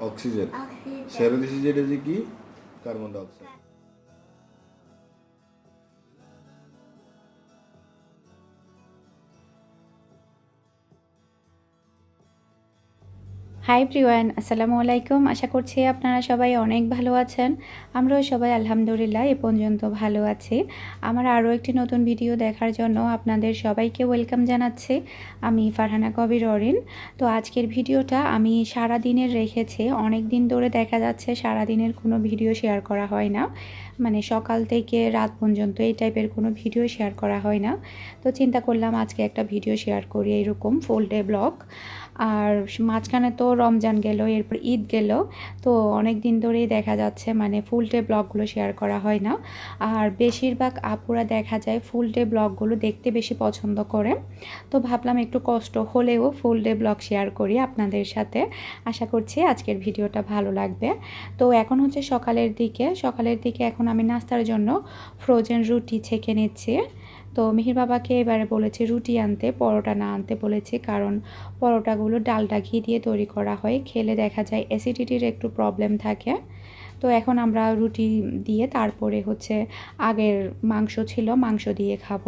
Oxygen. Oxygen. এটা যে কি? কার্বন ডাই হাই প্রিয়ান আসসালামু আলাইকুম। আশা করছি আপনারা সবাই অনেক ভালো আছেন। আমরাও সবাই আলহামদুলিল্লাহ এ পর্যন্ত ভালো আছি। আমার আরও একটি নতুন ভিডিও দেখার জন্য আপনাদের সবাইকে ওয়েলকাম জানাচ্ছি। আমি ফারহানা কবির অরিন। তো আজকের ভিডিওটা আমি সারা দিনের রেখেছি। অনেক দিন ধরে দেখা যাচ্ছে সারা দিনের কোনো ভিডিও শেয়ার করা হয় না। মানে সকাল থেকে রাত পর্যন্ত এই টাইপের কোনো ভিডিও শেয়ার করা হয় না। তো চিন্তা করলাম আজকে একটা ভিডিও শেয়ার করি এরকম ফুল ডে ব্লগ আর মাঝখানে তো রমজান গেল, এরপর ঈদ গেল, তো অনেক দিন ধরেই দেখা যাচ্ছে মানে ফুল ডে ব্লগগুলো শেয়ার করা হয় না। আর বেশিরভাগ আপুরা দেখা যায় ফুল ডে ব্লগগুলো দেখতে বেশি পছন্দ করে। তো ভাবলাম একটু কষ্ট হলেও ফুল ডে ব্লগ শেয়ার করি আপনাদের সাথে। আশা করছি আজকের ভিডিওটা ভালো লাগবে। তো এখন হচ্ছে সকালের দিকে সকালের দিকে এখন আমি নাস্তার জন্য ফ্রোজেন রুটি ছেঁকে নিচ্ছি। তো মিহির বাবাকে এবারে বলেছে রুটি আনতে, পরোটা না আনতে বলেছি কারণ পরোটাগুলো ডালটা ঘি দিয়ে তৈরি করা হয়, খেলে দেখা যায় অ্যাসিডিটির একটু প্রবলেম থাকে। তো এখন আমরা রুটি দিয়ে তারপরে হচ্ছে আগের মাংস ছিল, মাংস দিয়ে খাব।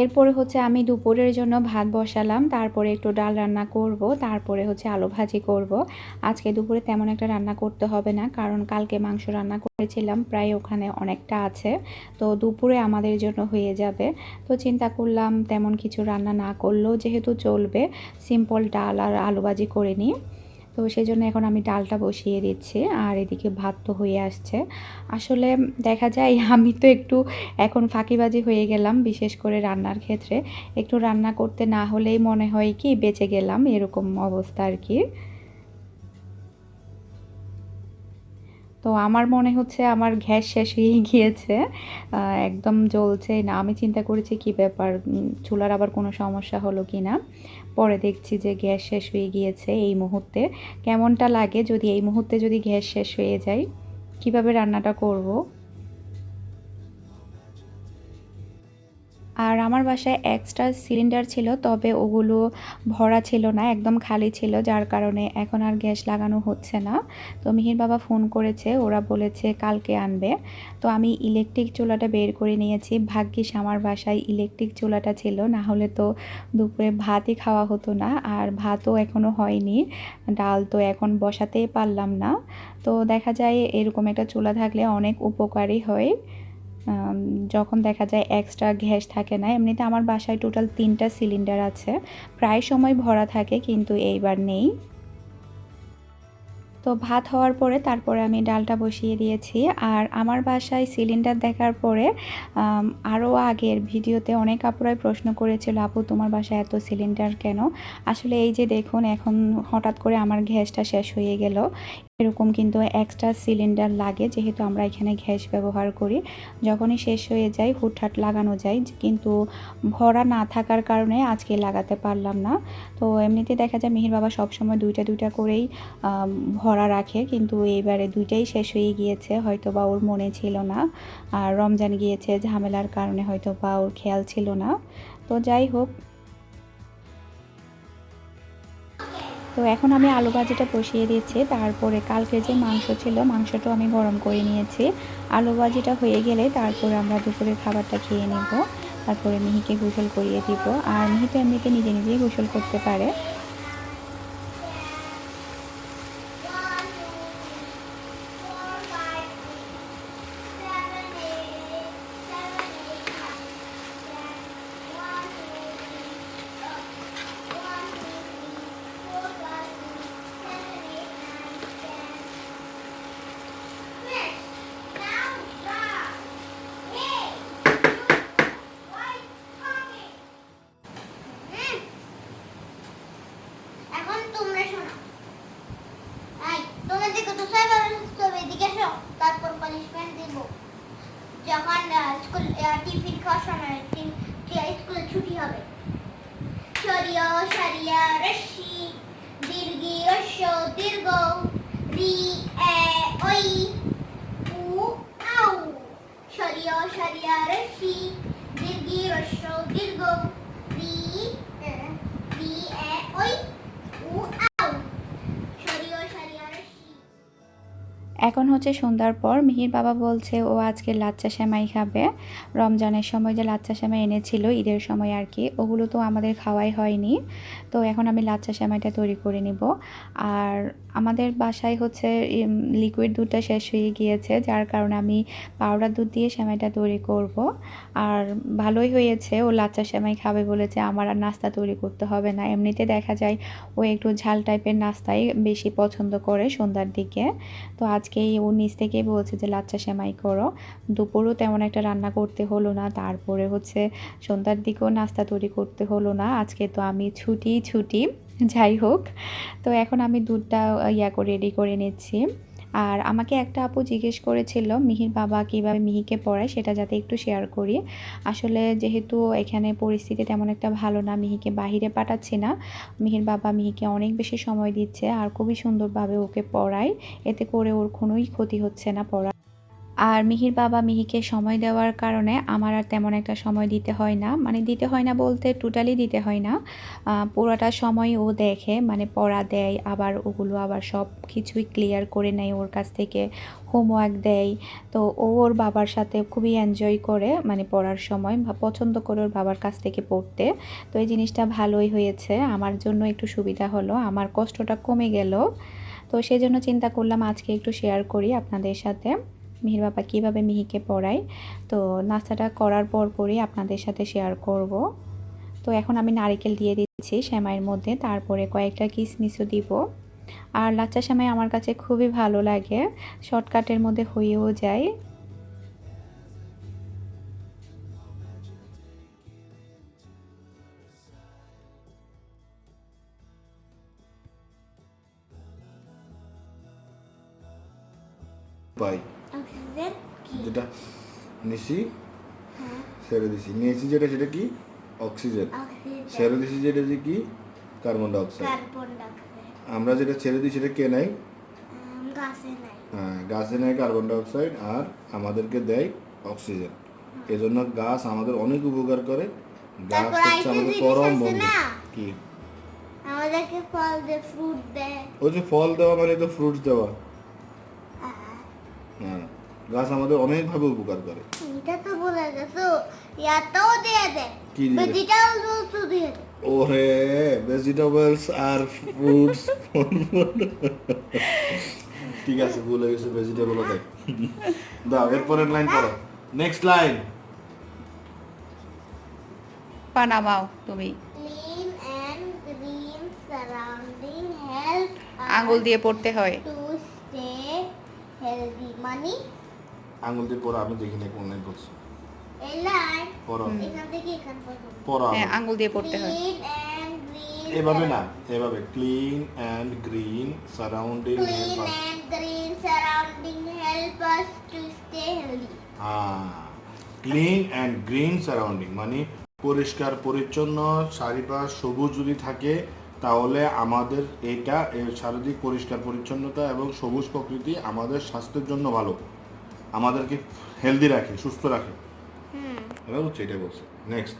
এরপরে হচ্ছে আমি দুপুরের জন্য ভাত বসালাম, তারপরে একটু ডাল রান্না করব, তারপরে হচ্ছে আলু ভাজি করব। আজকে দুপুরে তেমন একটা রান্না করতে হবে না, কারণ কালকে মাংস রান্না করেছিলাম, প্রায় ওখানে অনেকটা আছে, তো দুপুরে আমাদের জন্য হয়ে যাবে। তো চিন্তা করলাম তেমন কিছু রান্না না করলেও যেহেতু চলবে সিম্পল ডাল আর আলু ভাজি করে নিই। তো সেই জন্য এখন আমি ডালটা বসিয়ে দিচ্ছি আর এদিকে ভাত তো হয়ে আসছে। আসলে দেখা যায় আমি তো একটু এখন ফাঁকিবাজি হয়ে গেলাম বিশেষ করে রান্নার ক্ষেত্রে। একটু রান্না করতে না হলেই মনে হয় কি বেঁচে গেলাম, এরকম অবস্থা আর কি। তো আমার মনে হচ্ছে আমার গ্যাস শেষ হয়ে গিয়েছে একদম জ্বলছে। না, আমি চিন্তা করেছি কি ব্যাপার চুলার আবার কোনো সমস্যা হলো কি না? পরে দেখছি যে গ্যাস শেষ হয়ে গিয়েছে এই মুহূর্তে। কেমনটা লাগে যদি এই মুহূর্তে যদি গ্যাস শেষ হয়ে যায়? কীভাবে রান্নাটা করব? আর আমার বাসায় এক্সট্রা সিলিন্ডার ছিল, তবে ওগুলো ভরা ছিল না, একদম খালি ছিল, যার কারণে এখন আর গ্যাস লাগানো হচ্ছে না। তো মিহির বাবা ফোন করেছে, ওরা বলেছে কালকে আনবে। তো আমি ইলেকট্রিক চুলাটা বের করে নিয়েছি, ভাগ্যিস আমার বাসায় ইলেকট্রিক চুলাটা ছিল, না হলে তো দুপুরে ভাতই খাওয়া হতো না, আর ভাতও এখনও হয়নি, ডাল তো এখন বসাতেই পারলাম না। তো দেখা যায় এরকম একটা চুলা থাকলে অনেক উপকারী হয়। যখন দেখা যায় এক্সট্রা গ্যাস থাকে না, এমনিতে আমার বাসায় টোটাল তিনটা সিলিন্ডার আছে। প্রায় সময় ভরা থাকে, কিন্তু এইবার নেই। তো ভাত হওয়ার পরে তারপরে আমি ডালটা বসিয়ে দিয়েছি। আর আমার বাসায় সিলিন্ডার দেখার পরে আরও আগের ভিডিওতে অনেক আপুরাই প্রশ্ন করেছিল, আপু, তোমার বাসায় এত সিলিন্ডার কেন? আসলে এই যে দেখুন, এখন হঠাৎ করে আমার গ্যাসটা শেষ হয়ে গেল। এরকম কিন্তু এক্সট্রা সিলিন্ডার লাগে, যেহেতু আমরা এখানে গ্যাস ব্যবহার করি। যখনই শেষ হয়ে যায়, হুটহাট লাগানো যায়, কিন্তু ভরা না থাকার কারণে আজকে লাগাতে পারলাম না। তো এমনিতে দেখা যায়, মিহির বাবা সবসময় দুইটা দুইটা করেই ভরা রাখে, কিন্তু এইবারে দুইটাই শেষ হয়ে গিয়েছে হয়তো বা ওর মনে ছিল না। আর রমজান গিয়েছে, ঝামেলার কারণে হয়তো বা ওর খেয়াল ছিল না। তো যাই হোক তো এখন আমি আলু ভাজিটা বসিয়ে দিয়েছি তারপরে কালকে যে মাংস ছিল মাংসটাও আমি গরম করে নিয়েছি। আলু ভাজিটা হয়ে গেলে তারপরে আমরা দুপুরের খাবারটা খেয়ে নেব। তারপরে মিহিকে গোসল করিয়ে দিব। আর মিহি তো এমনিতে নিজে নিজেই গোসল করতে পারে এখন তোমরা শোনো এই তোমাদের কত সাইবার তবে এদিকে এসো তারপর পানিশমেন্ট দেব যখন স্কুল টিফিন খাওয়ার সময় স্কুলে ছুটি হবে সরিয় সারিয়া রশি দীর্ঘি রস্য দীর্ঘ, রি, এ ওই উ, আউ। সরিয় সারিয়া রশি দীর্ঘি রস্য দীর্ঘ, রি রি, এ ওই এখন হচ্ছে সন্ধ্যার পর মিহির বাবা বলছে, ও আজকে লাচ্চা সেমাই খাবে। রমজানের সময় যে লাচ্চা সেমাই এনেছিল, ঈদের সময় আর কি, ওগুলো তো আমাদের খাওয়াই হয়নি। তো এখন আমি লাচ্চা সেমাইটা তৈরি করে নিব। আর আমাদের বাসায় হচ্ছে লিকুইড দুধটা শেষ হয়ে গিয়েছে, যার কারণে আমি পাউডার দুধ দিয়ে সেমাইটা তৈরি করব। আর ভালোই হয়েছে, ও লাচ্চা সেমাই খাবে বলেছে, আমার আর নাস্তা তৈরি করতে হবে না। এমনিতে দেখা যায়, ও একটু ঝাল টাইপের নাস্তাই বেশি পছন্দ করে সন্ধ্যার দিকে। তো আজকেই ও নিজ থেকেই বলছে যে, লাচ্চা সেমাই করো। দুপুরও তেমন একটা রান্না করতে হলো না। তারপরে হচ্ছে সন্ধ্যার দিকেও নাস্তা তৈরি করতে হলো না। আজকে তো আমি ছুটি ছুটি। যাই হোক। তো এখন আমি দুধটা ইয়া করে রেডি করে নিচ্ছি। আর আমাকে একটা আপু জিজ্ঞেস করেছিল, মিহির বাবা কীভাবে মিহিকে পড়ায় সেটা যাতে একটু শেয়ার করি? আসলে যেহেতু এখানে পরিস্থিতি তেমন একটা ভালো না, মিহিকে বাহিরে পাঠাচ্ছি না। মিহির বাবা মিহিকে অনেক বেশি সময় দিচ্ছে আর খুবই সুন্দরভাবে ওকে পড়ায়। এতে করে ওর কোনোই ক্ষতি হচ্ছে না পড়া আর মিহির বাবা মিহিকে সময় দেওয়ার কারণে আমার আর তেমন একটা সময় দিতে হয় না। মানে দিতে হয় না বলতে টোটালি দিতে হয় না। পুরোটা সময় ও দেখে মানে পড়া দেয়, আবার ওগুলো আবার সব কিছুই ক্লিয়ার করে নেয় ওর কাছ থেকে হোমওয়ার্ক দেয়। তো ও ওর বাবার সাথে খুবই এনজয় করে মানে পড়ার সময়, বা পছন্দ করে ওর বাবার কাছ থেকে পড়তে। তো এই জিনিসটা ভালোই হয়েছে। আমার জন্য একটু সুবিধা হলো। আমার কষ্টটা কমে গেল। তো সেই জন্য চিন্তা করলাম আজকে একটু শেয়ার করি আপনাদের সাথে। মিহির বাবা কীভাবে মিহিকে পড়ায়, তো নাস্তাটা করার পর পরই আপনাদের সাথে শেয়ার করব। তো এখন আমি নারিকেল দিয়ে দিচ্ছি সেমাইয়ের মধ্যে, তারপরে কয়েকটা কিসমিসও দিব। আর লাচ্চা সেমাই আমার কাছে খুবই ভালো লাগে শর্টকাটের মধ্যে হয়েও যায়। পাই হ্যাঁ ছেড়ে দিছি নিয়েছি যেটা সেটা কি? অক্সিজেন। ছেড়ে দিছি যেটা যে কি? Carbon dioxide. আমরা যেটা ছেড়ে দিই সেটা কে নেয়? হ্যাঁ গাছে নেয় কার্বন ডাইঅক্সাইড আর আমাদেরকে দেয় অক্সিজেন। এজন্য গাছ আমাদের অনেক উপকার করে। গাছ হচ্ছে আমাদের পরম বন্ধু। কি? আমাদেরকে ফল দেয় ফ্রুট দেয় ওই যে ফল দেওয়া মানে তো ফ্রুটস দেওয়া। হ্যাঁ। গাছ আমাদের অনেকভাবে উপকার করে। এটা তো বলে গেছো ইয়াটাও দিয়ে দেয় কি দিয়ে দেয়? দিয়ে দেয় ওরে ভেজিটেবলস আর ফ্রুটস ঠিক আছে ভুলে গেছে ভেজিটেবলও দেয় দাও এরপরের লাইন পড়ো। নেক্সট লাইন পানামাও তুমি। আঙুল দিয়ে পড়তে হয়। টু স্টে হেলদি মানি আঙুল দিয়ে পড়া আমি দেখিনি কোন লাইন পড়ছি পড়ো। হ্যাঁ আঙুল দিয়ে পড়তে হয়। ক্লিন অ্যান্ড গ্রিন এভাবে না এভাবে। Clean and green surrounding green help us to stay healthy হ্যাঁ ক্লিন অ্যান্ড গ্রিন সারাউন্ডিং মানে পরিষ্কার পরিচ্ছন্ন চারিপাশ সবুজ যদি থাকে তাহলে আমাদের এটা এর চারিদিক পরিষ্কার পরিচ্ছন্নতা এবং সবুজ প্রকৃতি আমাদের স্বাস্থ্যের জন্য ভালো। আমাদেরকে হেলদি রাখে সুস্থ রাখে। হুম। এবার হচ্ছে এটা বলছে। নেক্সট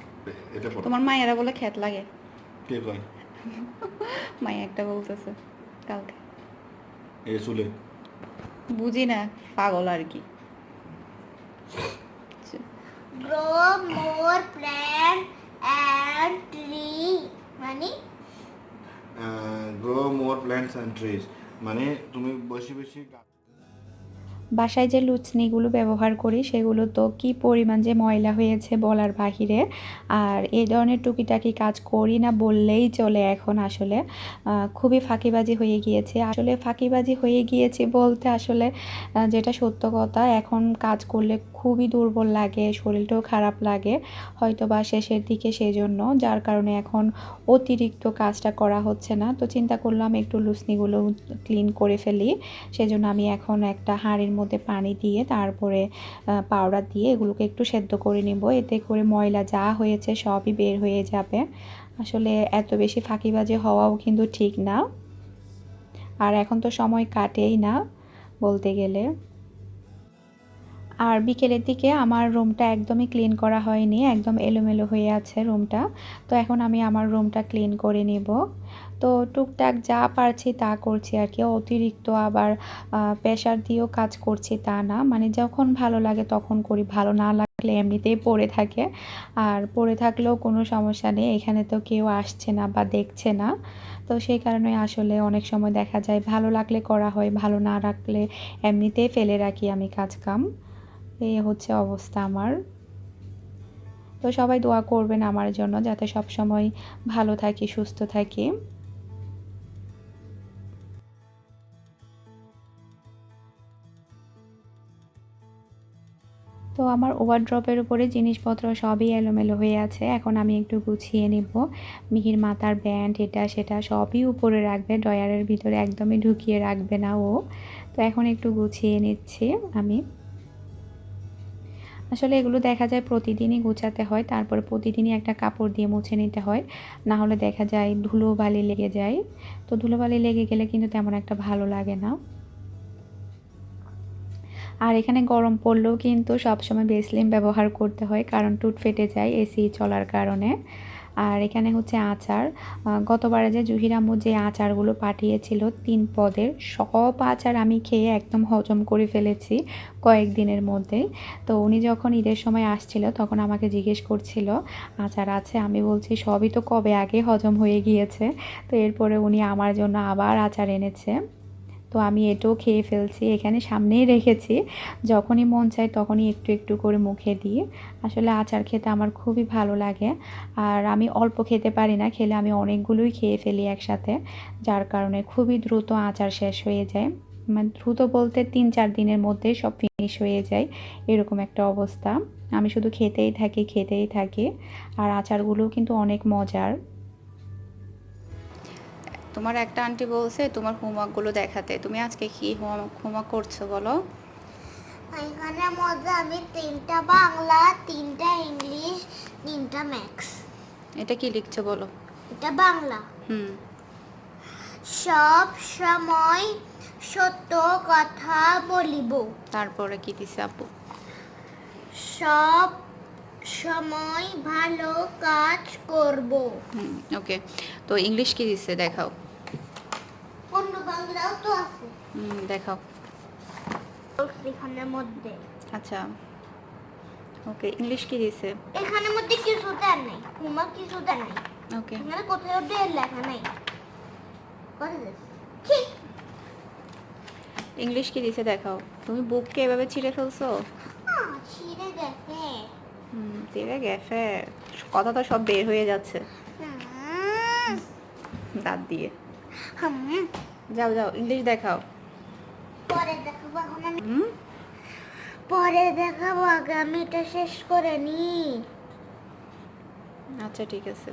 এটা পড়ো। তোমার মায়েরা বলে খ্যাত লাগে। কে কয়? মায়ে একটা বলতেছে কালকে। এ চুলে। বুঝি না পাগল আর কি। Grow more plant and tree মানে? Grow more plants and trees মানে তুমি বেশি বেশি বাসায় যে লুচনিগুলো ব্যবহার করি, সেগুলো তো কি পরিমাণ যে ময়লা হয়েছে বলার বাহিরে। আর এই ধরনের টুকিটাকি কাজ করি না বললেই চলে এখন আসলে। খুবই ফাঁকিবাজি হয়ে গিয়েছে। আসলে ফাঁকিবাজি হয়ে গিয়েছে বলতে আসলে যেটা সত্য কথা, এখন কাজ করলে খুবই দুর্বল লাগে, শরীরটাও খারাপ লাগে হয়তো বা শেষের দিকে সেজন্য, যার কারণে এখন অতিরিক্ত কাজটা করা হচ্ছে না। তো চিন্তা করলাম একটু লুসনিগুলো ক্লিন করে ফেলি। সেজন্য আমি এখন একটা হাঁড়ির মধ্যে পানি দিয়ে তারপরে পাউডার দিয়ে এগুলোকে একটু সেদ্ধ করে নিব। এতে করে ময়লা যা হয়েছে সবই বের হয়ে যাবে। আসলে এত বেশি ফাঁকিবাজি হওয়াও কিন্তু ঠিক না। আর এখন তো সময় কাটেই না বলতে গেলে। আর বিকেলের দিকে আমার রুমটা একদমই ক্লিন করা হয়নি, একদম এলোমেলো হয়ে আছে রুমটা। তো এখন আমি আমার রুমটা ক্লিন করে নেব। তো টুকটাক যা পারছি তা করছি আর কি। অতিরিক্ত আবার প্রেশার দিয়েও কাজ করছি তা না। মানে যখন ভালো লাগে তখন করি, ভালো না লাগলে এমনিতেই পড়ে থাকে। আর পড়ে থাকলেও কোনো সমস্যা নেই, এখানে তো কেউ আসছে না বা দেখছে না। তো সেই কারণে আসলে অনেক সময় দেখা যায়, ভালো লাগলে করা হয়, ভালো না রাখলে এমনিতেই ফেলে রাখি আমি কাজ কাম এই হচ্ছে অবস্থা আমার। তো সবাই দোয়া করবেন আমার জন্য যাতে সব সময় ভালো থাকি, সুস্থ থাকি। তো আমার ওভারড্রপের উপরে জিনিসপত্র সবই এলোমেলো হয়ে আছে। এখন আমি একটু গুছিয়ে নেব। মিহির মাথার ব্যান্ড, এটা সেটা সবই উপরে রাখবে, ড্রয়ারের ভিতরে একদমই ঢুকিয়ে রাখবে না ও। তো এখন একটু গুছিয়ে নিচ্ছি আমি। আসলে এগুলো দেখা যায় প্রতিদিনই গোছাতে হয়। তারপরে প্রতিদিনই একটা কাপড় দিয়ে মুছে নিতে হয়। না হলে দেখা যায় ধুলো বালি লেগে যায়। তো ধুলো বালি লেগে গেলে কিন্তু তেমন একটা ভালো লাগে না। আর এখানে গরম পড়লেও কিন্তু সবসময় বেসলিন ব্যবহার করতে হয়, কারণ টুট ফেটে যায় এসি চলার কারণে। আর এখানে হচ্ছে আচার। গতবারে যে জুহির যে আচারগুলো পাঠিয়েছিল তিন পদের, সব আচার আমি খেয়ে একদম হজম করে ফেলেছি কয়েকদিনের মধ্যেই। তো উনি যখন ঈদের সময় আসছিল, তখন আমাকে জিজ্ঞেস করছিল, আচার আছে? আমি বলছি, সবই তো কবে আগে হজম হয়ে গিয়েছে। তো এরপরে উনি আমার জন্য আবার আচার এনেছে। তো আমি এটাও খেয়ে ফেলছি, এখানে সামনেই রেখেছি। যখনই মন চায় তখনই একটু একটু করে মুখে দিই। আসলে আচার খেতে আমার খুবই ভালো লাগে। আর আমি অল্প খেতে পারি না, খেলে আমি অনেকগুলোই খেয়ে ফেলি একসাথে, যার কারণে খুবই দ্রুত আচার শেষ হয়ে যায়। মানে দ্রুত বলতে তিন চার দিনের মধ্যে সব ফিনিশ হয়ে যায়, এরকম একটা অবস্থা। আমি শুধু খেতেই থাকি খেতেই থাকি। আর আচারগুলোও কিন্তু অনেক মজার। তোমার একটা আন্টি বলছে তোমার হোমওয়ার্কগুলো দেখাতে। তুমি আজকে কি হোমওয়ার্ক হোমওয়ার্ক করছ বলো? এখানে মধ্যে আমি তিনটা বাংলা তিনটা ইংলিশ তিনটা ম্যাথস এটা কি লিখছো বলো? এটা বাংলা। হুম। সব সময় সত্য কথা বলিব। তারপরে কি দিছে আপু? সব সময় ভালো কাজ করব। হুম ওকে। তো ইংলিশ কি দিছে? দেখাও। অন্য বাংলাও তো আছে। হুম দেখাও। এখানের মধ্যে। আচ্ছা। ওকে ইংলিশ কি দিছে? এখানের মধ্যে কিছুটা নেই। তোমার কিছুটা নেই। ওকে। এখানে কোথাও ডের লেখা নেই। ঠিক ইংলিশ কি দিছে? দেখাও। তুমি বুককে এভাবে ছিঁড়ে ফেলছো? হুম গ্যাসে কথা তো সব বের হয়ে যাচ্ছে। দাঁত দিয়ে। যাও যাও ইংলিশ দেখাও। পরে দেখাবো এখন আমি। পরে দেখাবো আগে আমি এটা শেষ করে নি। আচ্ছা ঠিক আছে।